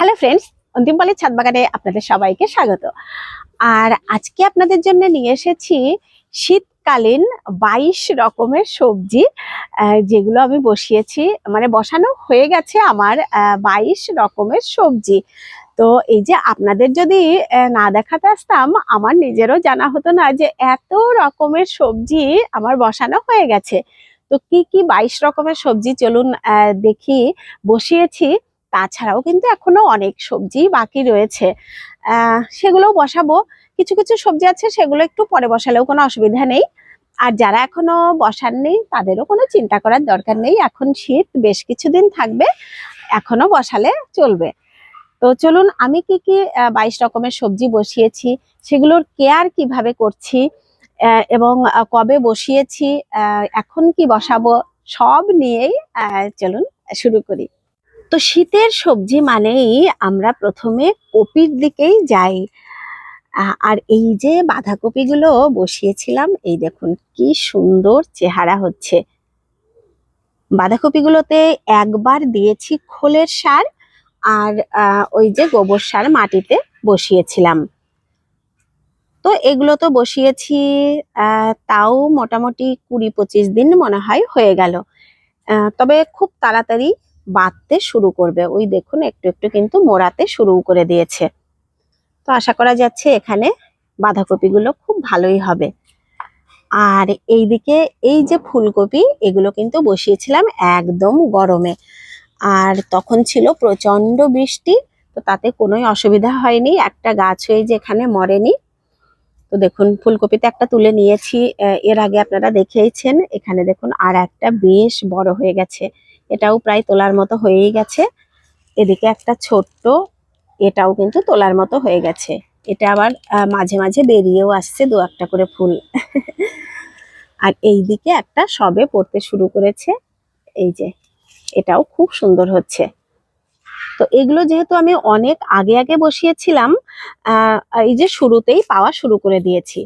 Hello friends অন্তিম অন্তিমপালের ছাদ বাগানে আপনাদের সবাইকে স্বাগত। আর আজকে আপনাদের জন্য নিয়ে এসেছি শীতকালীন বাইশ রকমের সবজি যেগুলো আমি বসিয়েছি। মানে বসানো হয়ে গেছে আমার বাইশ রকমের সবজি। তো এই যে আপনাদের যদি না দেখাতে আসতাম, আমার নিজেরও জানা হতো না যে এত রকমের সবজি আমার বসানো হয়ে গেছে। তো কি কি বাইশ রকমের সবজি চলুন দেখি। বসিয়েছি তাছাড়াও কিন্তু এখনও অনেক সবজি বাকি রয়েছে। সেগুলোও বসাবো। কিছু কিছু সবজি আছে, সেগুলো একটু পরে বসালেও কোনো অসুবিধা নেই। আর যারা এখনও বসাননি, তাদেরও কোনো চিন্তা করার দরকার নেই। এখন শীত, বেশ কিছুদিন থাকবে, এখনও বসালে চলবে। তো চলুন, আমি কি কি বাইশ রকমের সবজি বসিয়েছি, সেগুলোর কেয়ার কীভাবে করছি এবং কবে বসিয়েছি এখন কি বসাবো, সব নিয়েই চলুন, শুরু করি। তো শীতের সবজি মানেই আমরা প্রথমে কপির দিকেই যাই। আর এই যে বাঁধাকপিগুলো বসিয়েছিলাম, এই দেখুন কি সুন্দর চেহারা হচ্ছে। বাঁধাকপিগুলোতে একবার দিয়েছি খোলের সার আর ওই যে গোবর সার মাটিতে বসিয়েছিলাম। তো এগুলো তো বসিয়েছি তাও মোটামুটি কুড়ি পঁচিশ দিন মনে হয় হয়ে গেল। তবে খুব তাড়াতাড়ি বাড়তে শুরু করবে। ওই দেখুন, একটু একটু কিন্তু মোড়াতে শুরু করে দিয়েছে। তো আশা করা যাচ্ছে এখানে বাঁধাকপিগুলো খুব ভালোই হবে। আর এইদিকে এই যে ফুলকপি, এগুলো কিন্তু বসিয়েছিলাম একদম গরমে। আর তখন ছিল প্রচণ্ড বৃষ্টি, তো তাতে কোনোই অসুবিধা হয়নি। একটা গাছ হয়ে যে এখানে মরেনি। তো দেখুন, ফুলকপিতে একটা তুলে নিয়েছি। এর আগে আপনারা দেখেইছেন, এখানে দেখুন আর একটা বেশ বড় হয়ে গেছে। এটাও প্রায় তোলার মতো হয়েই গেছে। এদিকে একটা ছোট্ট, এটাও কিন্তু তোলার মতো হয়ে গেছে। এটা আবার মাঝে মাঝে বেরিয়েও আসছে দু একটা করে ফুল। আর এই দিকে একটা সবে পড়তে শুরু করেছে। এই যে, এটাও খুব সুন্দর হচ্ছে। তো এগুলো যেহেতু আমি অনেক আগে আগে বসিয়েছিলাম এই যে শুরুতেই পাওয়া শুরু করে দিয়েছি।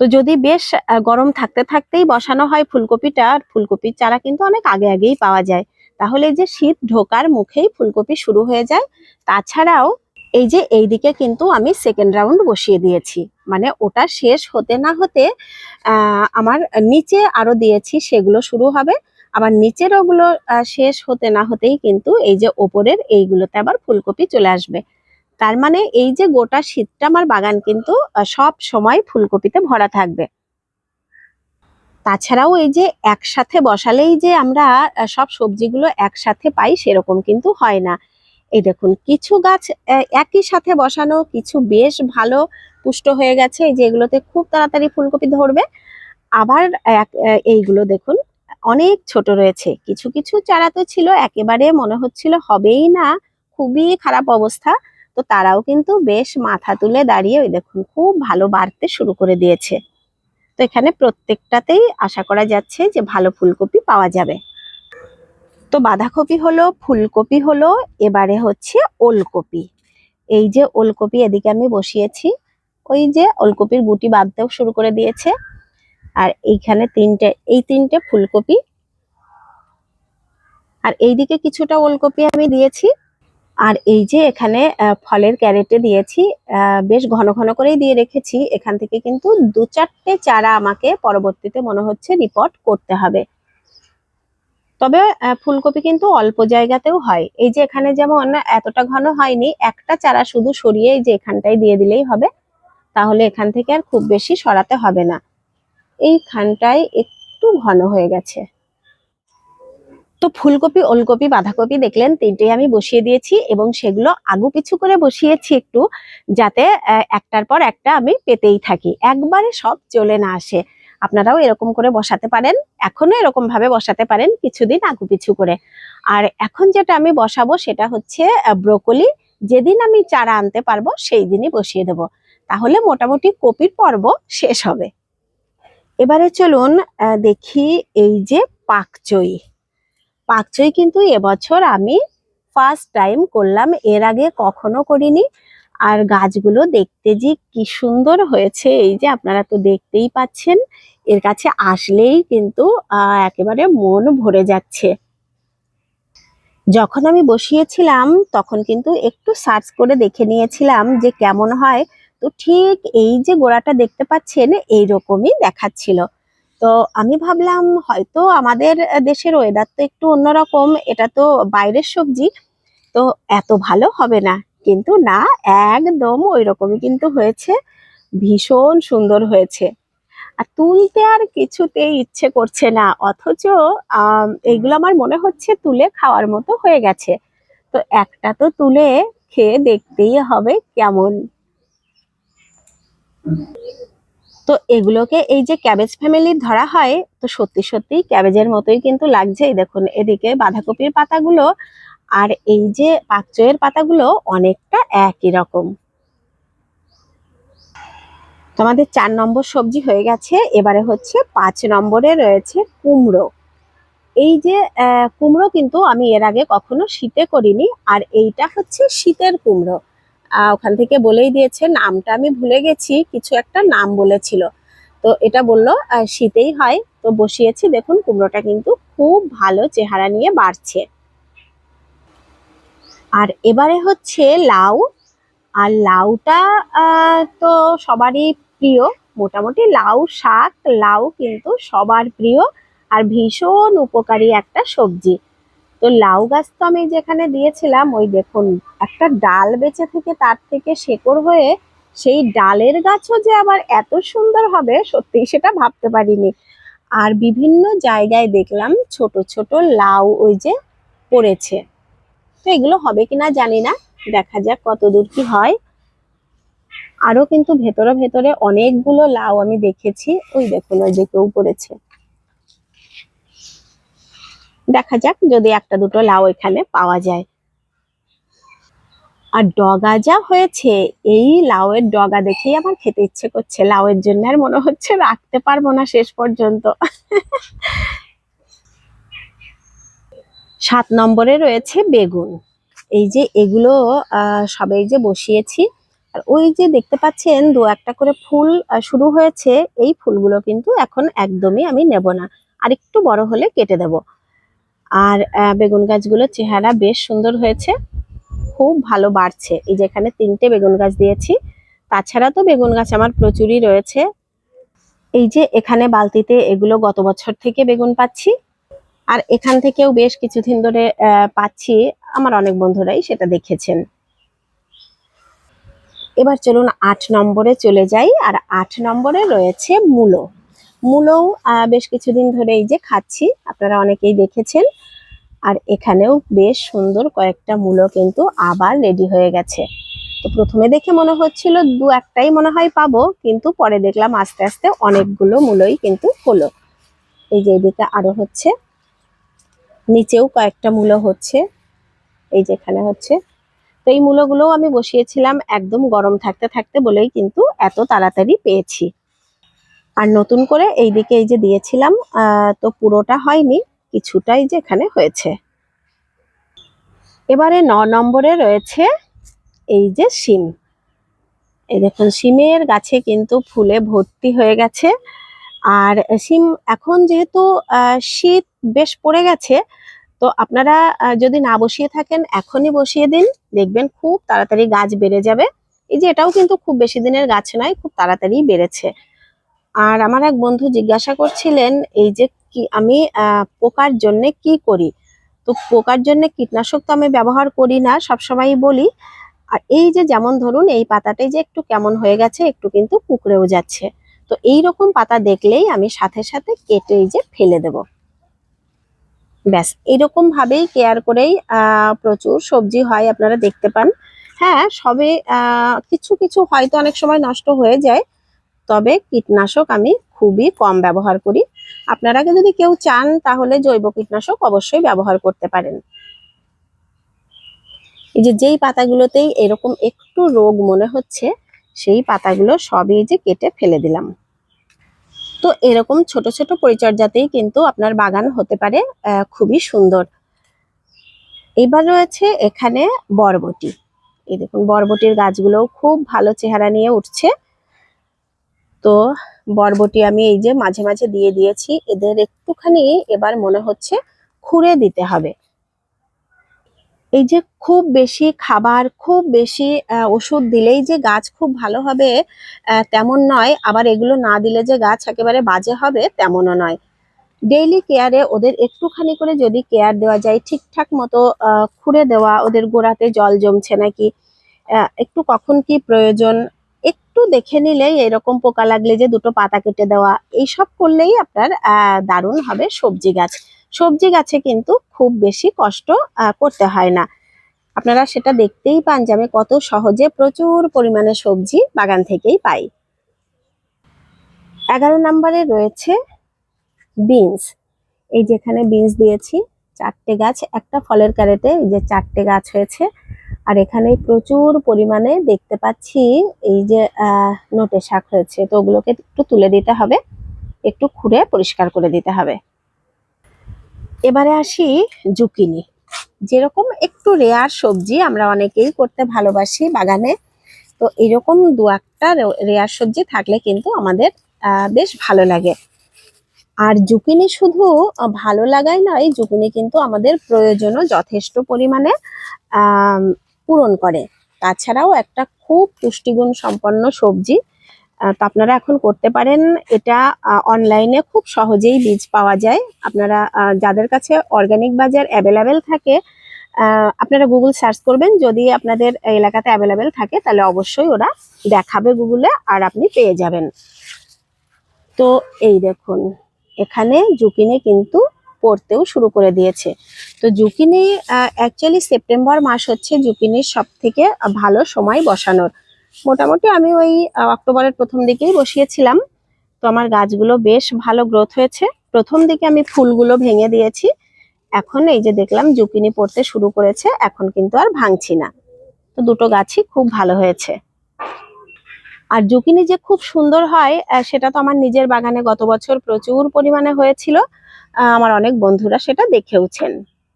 তো যদি বেশ গরম থাকতে থাকতেই বসানো হয় ফুলকপিটা, আর ফুলকপির চারা কিন্তু অনেক আগে আগেই পাওয়া যায়। তাহলে এই যে শীত ঢোকার মুখেই ফুলকপি শুরু হয়ে যায়। তাছাড়াও এই যে এইদিকে কিন্তু আমি সেকেন্ড রাউন্ড বসিয়ে দিয়েছি। মানে ওটা শেষ হতে না হতে আমার নিচে আরও দিয়েছি, সেগুলো শুরু হবে। আবার নিচের ওগুলো শেষ হতে না হতেই কিন্তু এই যে ওপরের এইগুলোতে আবার ফুলকপি চলে আসবে। তার মানে এই যে গোটা শীতটা আমার বাগান কিন্তু সব সময় ফুলকপিতে ভরা থাকবে। তাছাড়াও এই যে একসাথে বসালেই যে আমরা সব সবজিগুলো একসাথে পাই সেরকম কিন্তু হয় না। এই দেখুন, কিছু গাছ একই সাথে বসানো, কিছু বেশ ভালো পুষ্ট হয়ে গেছে, এই যে এগুলোতে খুব তাড়াতাড়ি ফুলকপি ধরবে। আবার এইগুলো দেখুন, অনেক ছোট রয়েছে, কিছু কিছু চারা তো ছিল, একেবারে মনে হচ্ছিল হবেই না, খুবই খারাপ অবস্থা। তো তারাও কিন্তু বেশ মাথা তুলে দাঁড়িয়ে ওই দেখুন খুব ভালো বাড়তে শুরু করে দিয়েছে। তো এখানে প্রত্যেকটাতেই আশা করা যাচ্ছে যে ভালো ফুলকপি পাওয়া যাবে। তো বাঁধাকপি হলো, ফুলকপি হলো, এবারে হচ্ছে ওলকপি। এই যে ওলকপি এদিকে আমি বসিয়েছি, ওই যে ওলকপির গুটি বাঁধতেও শুরু করে দিয়েছে। আর এইখানে তিনটে, এই তিনটে ফুলকপি। আর এইদিকে কিছুটা ওলকপি আমি দিয়েছি। আর এই যে এখানে ফলের ক্যারেটে দিয়েছি বেশ ঘন ঘন করেই দিয়ে রেখেছি। এখান থেকে কিন্তু দু চারটে চারা আমাকে পরবর্তীতে মনে হচ্ছে রিপোর্ট করতে হবে। তবে ফুলকপি কিন্তু অল্প জায়গাতেও হয়। এই যে এখানে যেমন এতটা ঘন হয়নি, একটা চারা শুধু সরিয়ে যে এখানটায় দিয়ে দিলেই হবে, তাহলে এখান থেকে আর খুব বেশি সরাতে হবে না। এইখানটায় একটু ঘন হয়ে গেছে। তো ফুলকপি, ওলকপি, বাঁধাকপি দেখলেন তিনটেই আমি বসিয়ে দিয়েছি এবং সেগুলো আগু পিছু করে বসিয়েছি একটু যাতে একটার পর একটা আমি পেতেই থাকি। একবারে সব চলে না আসে। আপনারাও এরকম করে বসাতে পারেন এখনও এরকম ভাবে বসাতে পারেন কিছুদিন আগু পিছু করে। আর এখন যেটা আমি বসাবো সেটা হচ্ছে ব্রোকলি। যেদিন আমি চারা আনতে পারব সেই দিনই বসিয়ে দেব। তাহলে মোটামুটি কপির পর্ব শেষ হবে। এবারে চলুন দেখি এই যে পাকচই পাকচই কিন্তু এবছর আমি ফার্স্ট টাইম করলাম। এর আগে কখনো করিনি। আর গাছগুলো দেখতে যে কি সুন্দর হয়েছে, এই যে আপনারা তো দেখতেই পাচ্ছেন। এর কাছে আসলেই কিন্তু একেবারে মন ভরে যাচ্ছে। যখন আমি বসিয়েছিলাম, তখন কিন্তু একটু সার্চ করে দেখে নিয়েছিলাম যে কেমন হয়। তো ঠিক এই যে গোড়াটা দেখতে পাচ্ছেন, এইরকমই দেখাচ্ছিল। তো আমি ভাবলাম হয়তো আমাদের দেশের ওয়েদার তো একটু অন্যরকম এটা তো বাইরের সবজি তো এত ভালো হবে না। কিন্তু না একদম ওই রকমই কিন্তু হয়েছে ভীষণ সুন্দর হয়েছে। আর তুলতে আর কিছুতেই ইচ্ছে করছে না অথচ আম, এইগুলো আমার মনে হচ্ছে তুলে খাওয়ার মতো হয়ে গেছে। তো একটা তো তুলে খেয়ে দেখতেই হবে কেমন। তো এগুলোকে এই যে ক্যাবেজ ফ্যামিলির ধরা হয়, তো সত্যি সত্যি ক্যাবেজের মতোই কিন্তু লাগছে দেখুন, এদিকে বাঁধাকপির পাতাগুলো আর এই যে পাকচয়ের পাতাগুলো অনেকটা একই রকম। তোমাদের চার নম্বর সবজি হয়ে গেছে। এবারে হচ্ছে পাঁচ নম্বরে রয়েছে কুমড়ো। এই যে কুমড়ো কিন্তু আমি এর আগে কখনো শীতে করিনি, আর এইটা হচ্ছে শীতের কুমড়ো। ওখান থেকে বলেই দিয়েছে নামটা আমি ভুলে গেছি, কিছু একটা নাম বলেছিল। তো এটা বলল শীতেই হয়। তো বসিয়েছি, দেখুন, কুমড়োটা কিন্তু খুব ভালো চেহারা নিয়ে বাড়ছে। আর এবারে হচ্ছে লাউ, আর লাউটা তো সবারই প্রিয়, মোটামুটি লাউ শাক, লাউ কিন্তু সবার প্রিয়, আর ভীষণ উপকারী একটা সবজি। তো লাউ গাছ তো আমি যেখানে দিয়েছিলাম, ওই দেখুন, একটা ডাল বেঁচে থেকে তার থেকে শেকড় হয়ে সেই ডালের গাছও যে আবার এত সুন্দর হবে, সত্যি সেটা ভাবতে পারিনি। আর বিভিন্ন জায়গায় দেখলাম ছোট ছোট লাউ ওই যে পড়েছে। তো এগুলো হবে কিনা জানি না, দেখা যাক কত দূর কি হয়। আরও কিন্তু ভেতরে ভেতরে অনেকগুলো লাউ আমি দেখেছি, ওই দেখুন, ওই যে কেউ পড়েছে। দেখা যাক যদি একটা দুটো লাউ এখানে পাওয়া যায়। আর ডগা যা হয়েছে, এই লাউয়ের ডগা দেখেই আমার খেতে ইচ্ছে করছে। লাউয়ের জন্য আর মনে হচ্ছে রাখতে পারব না শেষ পর্যন্ত। সাত নম্বরে রয়েছে বেগুন। এই যে এগুলো সবাই যে বসিয়েছি। আর ওই যে দেখতে পাচ্ছেন, দু একটা করে ফুল শুরু হয়েছে। এই ফুলগুলো কিন্তু এখন একদমই আমি নেব না। আর একটু বড় হলে কেটে দেব। আর বেগুন গাছগুলোর চেহারা বেশ সুন্দর হয়েছে। খুব ভালো বাড়ছে। এই যে এখানে তিনটে বেগুন গাছ দিয়েছি। তাছাড়া তো বেগুন গাছ আমার প্রচুরই রয়েছে। এই যে এখানে বালতিতে এগুলো গত বছর থেকে বেগুন পাচ্ছি। আর এখান থেকেও বেশ কিছুদিন ধরে পাচ্ছি। আমার অনেক বন্ধুরাই সেটা দেখেছেন। এবার চলুন আট নম্বরে চলে যাই। আর আট নম্বরে রয়েছে মূলো। মূলো আহ, বেশ কিছুদিন ধরে এই যে খাচ্ছি আপনারা অনেকেই দেখেছেন। আর এখানেও বেশ সুন্দর কয়েকটা মূলো কিন্তু আবার রেডি হয়ে গেছে। তো প্রথমে দেখে মনে হচ্ছিল দু একটাই মনে হয় পাবো কিন্তু পরে দেখলাম আস্তে আস্তে অনেকগুলো মূলোই কিন্তু হলো। এই যে এদিকে আরও হচ্ছে নিচেও কয়েকটা মূলো হচ্ছে এই যে এখানে হচ্ছে। তো এই মূলোগুলোও আমি বসিয়েছিলাম একদম গরম থাকতে থাকতে বলেই কিন্তু এত তাড়াতাড়ি পেয়েছি। আর নতুন করে এইদিকে এই যে দিয়েছিলাম তো পুরোটা হয়নি, কিছুটাই যে এখানে হয়েছে। এবারে ন নম্বরে রয়েছে এই যে শিম। এই দেখুন, শিমের গাছে কিন্তু ফুলে ভর্তি হয়ে গেছে। আর শিম এখন যেহেতু শীত বেশ পড়ে গেছে, তো আপনারা যদি না বসিয়ে থাকেন, এখনই বসিয়ে দিন। দেখবেন খুব তাড়াতাড়ি গাছ বেড়ে যাবে। এই যে এটাও কিন্তু খুব বেশি দিনের গাছ নয়, খুব তাড়াতাড়ি বেড়েছে। আর আমার এক বন্ধু জিজ্ঞাসা করছিলেন, এই যে কি, আমি পোকার জন্য কি করি? তো পোকার জন্য কীটনাশক তো আমি ব্যবহার করি না সবসময়ই বলি। আর এই যে যেমন ধরুন, এই পাতাটাই যে একটু কেমন হয়ে গেছে, একটু কিন্তু কুকড়েও যাচ্ছে। তো এই রকম পাতা দেখলেই আমি সাথে সাথে কেটে এই যে ফেলে দেব। ব্যাস, এরকম ভাবেই কেয়ার করেই প্রচুর সবজি হয়, আপনারা দেখতে পান। হ্যাঁ সবে কিছু কিছু হয়তো অনেক সময় নষ্ট হয়ে যায় তবে কীটনাশক আমি খুবই কম ব্যবহার করি। আপনারা যদি কেউ চান তাহলে জৈব কীটনাশক অবশ্যই ব্যবহার করতে পারেন। এই যে যেই পাতাগুলোতেই এরকম একটু রোগ মনে হচ্ছে, সেই পাতাগুলো সবই যে কেটে ফেলে দিলাম। তো এরকম ছোট ছোট পরিচর্যাতেই কিন্তু আপনার বাগান হতে পারে খুবই সুন্দর। এবার রয়েছে এখানে বরবটি। এই দেখুন, বরবটির গাছগুলো খুব ভালো চেহারা নিয়ে উঠছে। তো বরবটি আমি এই যে মাঝে মাঝে দিয়ে দিয়েছি, এদের একটুখানি এবার মনে হচ্ছে খুঁড়ে দিতে হবে। এই যে খুব বেশি খাবার, খুব বেশি ওষুধ দিলেই যে গাছ খুব ভালো হবে তেমন নয়। আবার এগুলো না দিলে যে গাছ একেবারে বাজে হবে, তেমনও নয়। ডেইলি কেয়ারে ওদের একটুখানি করে যদি কেয়ার দেওয়া যায়, ঠিকঠাক মতো খুঁড়ে দেওয়া, ওদের গোড়াতে জল জমছে নাকি একটু কখন কি প্রয়োজন একটু দেখে নিলেই এরকম পোকা লাগলে যে দুটো পাতা কেটে দেওয়া, এইসব করলেই আপনার দারুণ হবে সবজি গাছ। সবজি গাছে কিন্তু খুব বেশি কষ্ট করতে হয় না। আপনারা সেটা দেখতেই পান যে আমি কত সহজে প্রচুর পরিমাণে সবজি বাগান থেকেই পাই। এগারো নম্বরে রয়েছে বিনস। এই যেখানে বিনস দিয়েছি, চারটে গাছ, একটা ফলের ক্যারেটে এই যে চারটে গাছ হয়েছে। আর এখানে প্রচুর পরিমাণে দেখতে পাচ্ছি এই যে নোটে শাক হয়েছে। তো ওগুলোকে একটু তুলে দিতে হবে, একটু খুঁড়ে পরিষ্কার করে দিতে হবে। এবারে আসি জুকিনি। যেরকম একটু রেয়ার সবজি আমরা অনেকেই করতে ভালোবাসি বাগানে, তো এরকম দু একটা রেয়ার সবজি থাকলে কিন্তু আমাদের বেশ ভালো লাগে। আর জুকিনি শুধু ভালো লাগাই নয়, জুকিনি কিন্তু আমাদের প্রয়োজনও যথেষ্ট পরিমাণে পূরণ করে। তাছাড়াও একটা খুব পুষ্টিগুণ সম্পন্ন সবজি তো আপনারা এখন করতে পারেন। এটা অনলাইনে খুব সহজেই বীজ পাওয়া যায়। আপনারা যাদের কাছে অর্গানিক বাজার অ্যাভেলেবেল থাকে আপনারা গুগল সার্চ করবেন। যদি আপনাদের এলাকাতে অ্যাভেলেবেল থাকে, তাহলে অবশ্যই ওরা দেখাবে গুগলে আর আপনি পেয়ে যাবেন। তো এই দেখুন, এখানে জুকিনি কিন্তু পড়তেও শুরু করে দিয়েছে। তো জুকিনি অ্যাকচুয়ালি সেপ্টেম্বর মাস হচ্ছে জুকিনির সব থেকে ভালো সময় বসানোর। মোটামুটি আমি ওই অক্টোবরের প্রথম দিকেই বসিয়েছিলাম। তো আমার গাছগুলো বেশ ভালো গ্রোথ হয়েছে। প্রথম দিকে আমি ফুলগুলো ভেঙে দিয়েছি। এখন এই যে দেখলাম জুকিনি পড়তে শুরু করেছে, এখন কিন্তু আর ভাঙছি না। তো দুটো গাছই খুব ভালো হয়েছে। আর জুকিনি যে খুব সুন্দর হয় সেটা তো আমার নিজের বাগানে গত বছর প্রচুর পরিমাণে হয়েছিল। আমার অনেক বন্ধুরা সেটা দেখেওছেন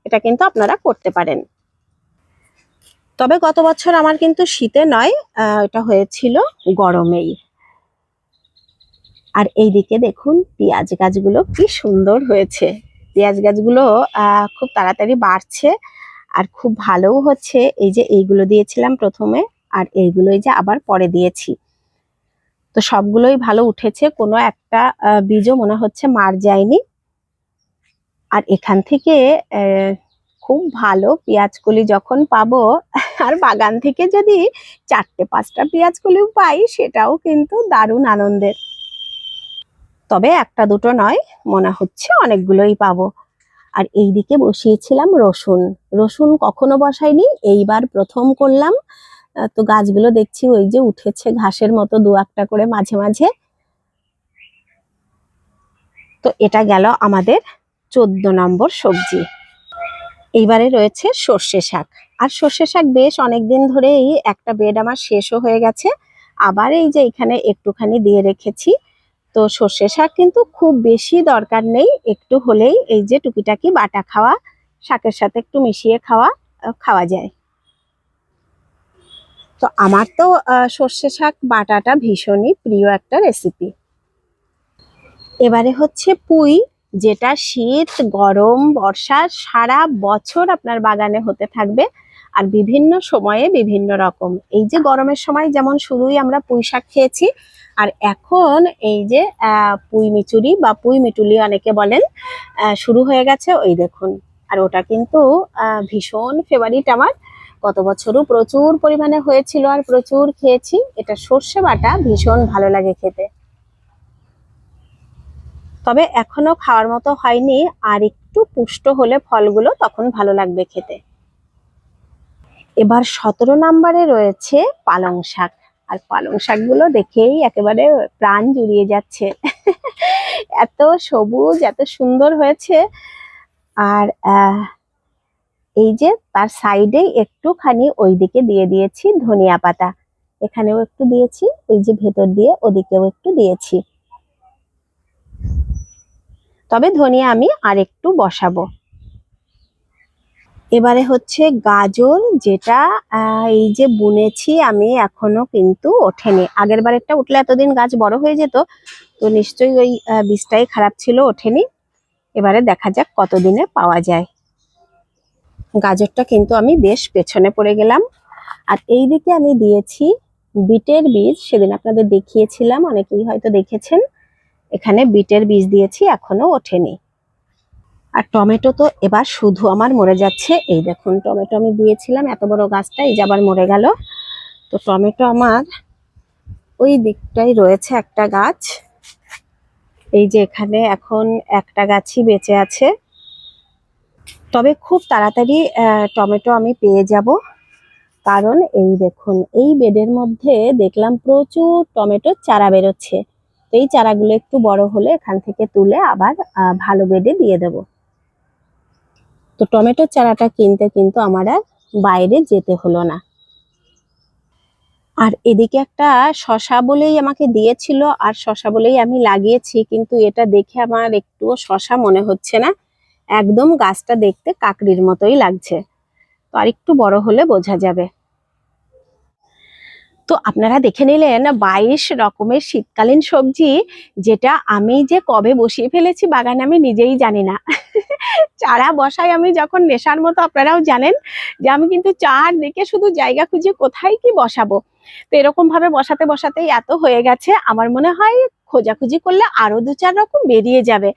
এটা কিন্তু আপনারা করতে পারেন। তবে গত বছর আমার কিন্তু শীতে নয় এটা হয়েছিল গরমেই। আর এইদিকে দেখুন, পেঁয়াজ গাছগুলো কি সুন্দর হয়েছে। পেঁয়াজ গাছগুলো খুব তাড়াতাড়ি বাড়ছে আর খুব ভালোও হচ্ছে। এই যে এইগুলো দিয়েছিলাম প্রথমে আর এইগুলোই যে আবার পরে দিয়েছি। তো সবগুলোই ভালো উঠেছে, কোনো একটা বীজও মনে হচ্ছে মার যায়নি। আর এখান থেকে খুব ভালো পেঁয়াজ কলি যখন পাবো, আর বাগান থেকে যদি চারটে, পাঁচটা পেঁয়াজ কলিও পাই, সেটাও কিন্তু দারুণ আনন্দের। তবে একটা দুটো নয়, মনে হচ্ছে অনেকগুলোই পাবো। আর এইদিকে বসিয়েছিলাম রসুন। রসুন কখনো বসাইনি, এইবার প্রথম করলাম। তো গাছগুলো দেখছি ওই যে উঠেছে ঘাসের মতো দু একটা করে মাঝে মাঝে। তো এটা গেল আমাদের চোদ্দ নম্বর সবজি। এইবারে রয়েছে সর্ষে শাক। আর সর্ষে শাক বেশ অনেকদিন ধরেই একটা বেড আমার শেষও হয়ে গেছে। আবার এই যে এখানে একটুখানি দিয়ে রেখেছি। তো সর্ষে শাক কিন্তু খুব বেশি দরকার নেই। একটু হলেই এই যে টুকিটাকি বাটা খাওয়া, শাকের সাথে একটু মিশিয়ে খাওয়া খাওয়া যায়। তো আমার তো সর্ষে শাক বাটাটা ভীষণই প্রিয় একটা রেসিপি এবারে হচ্ছে পুঁই। যেটা শীত, গরম, বর্ষা সারা বছর আপনার বাগানে হতে থাকবে আর বিভিন্ন সময়ে বিভিন্ন রকম। এই যে গরমের সময় যেমন শুরুই আমরা পুঁই শাক খেয়েছি আর এখন এই যে পুঁই মিচুরি বা পুঁই মিটুলি অনেকে বলেন শুরু হয়ে গেছে ওই দেখুন। আর ওটা কিন্তু ভীষণ ফেভারিট আমার। গত বছরও প্রচুর পরিমাণে হয়েছিল আর প্রচুর খেয়েছি। এটা সর্ষে বাটা ভীষণ ভালো লাগে খেতে। তবে এখনও খাওয়ার মতো হয়নি, আর একটু পুষ্ট হলে ফলগুলো তখন ভালো লাগবে খেতে। এবার সতেরো নম্বরে রয়েছে পালং শাক। আর পালং শাকগুলো দেখেই একেবারে প্রাণ জুড়িয়ে যাচ্ছে। এত সবুজ, এত সুন্দর হয়েছে। আর এই যে তার সাইডে একটুখানি ওইদিকে দিয়ে দিয়েছি ধনিয়া পাতা। এখানেও একটু দিয়েছি, ওই যে ভেতর দিয়ে ওদিকেও একটু দিয়েছি। তবে ধনিয়া আমি আর একটু বসাবো। এবারে হচ্ছে গাজর, যেটা এই যে বুনেছি আমি এখনও কিন্তু ওঠেনি। আগের বারেরটা উঠলে এতদিন গাছ বড় হয়ে যেত, তো নিশ্চয়ই ওই বীজটাই খারাপ ছিল, ওঠেনি। এবারে দেখা যাক কতদিনে পাওয়া যায়। গাজরটা কিন্তু আমি বেশ পেছনে পড়ে গেলাম। আর এই দিকে আমি দিয়েছি বিটের বীজ, সেদিন আপনাদের দেখিয়েছিলাম, অনেকেই হয়তো দেখেছেন। এখানে বিটের বীজ দিয়েছি, এখনও ওঠেনি। আর টমেটো তো এবার শুধু আমার মরে যাচ্ছে। এই দেখুন, টমেটো আমি দিয়েছিলাম, এত বড় গাছটা, এই যে আবার মরে গেল। তো টমেটো আমার ওই দিকটাই রয়েছে একটা গাছ। এই যে এখানে এখন একটা গাছই বেঁচে আছে। তবে খুব তাড়াতাড়ি টমেটো আমি পেয়ে যাব। কারণ এই দেখুন, এই বেডের মধ্যে দেখলাম প্রচুর টমেটোর চারা বেরোচ্ছে। তো এই চারাগুলো একটু বড় হলে এখান থেকে তুলে আবার ভালো বেডে দিয়ে দেব। তো টমেটোর চারাটা কিনতে কিন্তু আমার আর বাইরে যেতে হলো না। আর এদিকে একটা শশা বলেই আমাকে দিয়েছিল, আর শশা বলেই আমি লাগিয়েছি, কিন্তু এটা দেখে আমার একটুও শশা মনে হচ্ছে না। একদম গাছটা দেখতে কাকড়ির মতোই লাগছে। তো আর একটু বড় হলে বোঝা যাবে। তো আপনারা দেখে নিলেন বাইশ রকমের শীতকালীন সবজি, যেটা আমি যে কবে বসিয়ে ফেলেছি বাগানে আমি নিজেই জানি না। চারা বসাই আমি যখন নেশার মতো, আপনারাও জানেন যে আমি কিন্তু চারদিকে শুধু জায়গা খুঁজে কোথায় কি বসাবো? তো এরকম ভাবে বসাতে বসাতেই এত হয়ে গেছে। আমার মনে হয় খোঁজাখুঁজি করলে আরও দু চার রকম বেরিয়ে যাবে।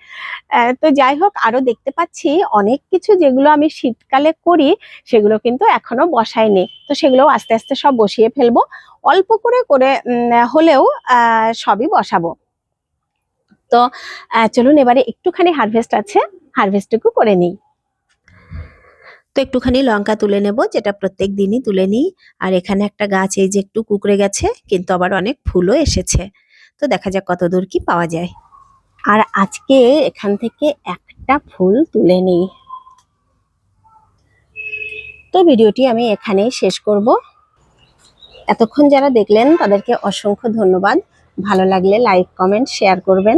তো যাই হোক, আরও দেখতে পাচ্ছি অনেক কিছু যেগুলো আমি শীতকালে করি, সেগুলো কিন্তু এখনও বসাইনি। তো সেগুলো আস্তে আস্তে সব বসিয়ে ফেলব। অল্প করে করে হলেও সবই বসাবো। তো চলুন এবারে একটুখানি হারভেস্ট আছে হারভেস্টটুকু করে নিই। তো একটুখানি লঙ্কা তুলে নেব, যেটা প্রত্যেক দিনই তুলে নিই। আর এখানে একটা গাছ, এই যে একটু কুকড়ে গেছে, কিন্তু আবার অনেক ফুলও এসেছে। তো দেখা যাক কত দূর কি পাওয়া যায়। আর আজকে এখান থেকে একটা ফুল তুলে নিই। তো ভিডিওটি আমি এখানেই শেষ করব। এতক্ষণ যারা দেখলেন, তাদেরকে অসংখ্য ধন্যবাদ। ভালো লাগলে লাইক, কমেন্ট, শেয়ার করবেন।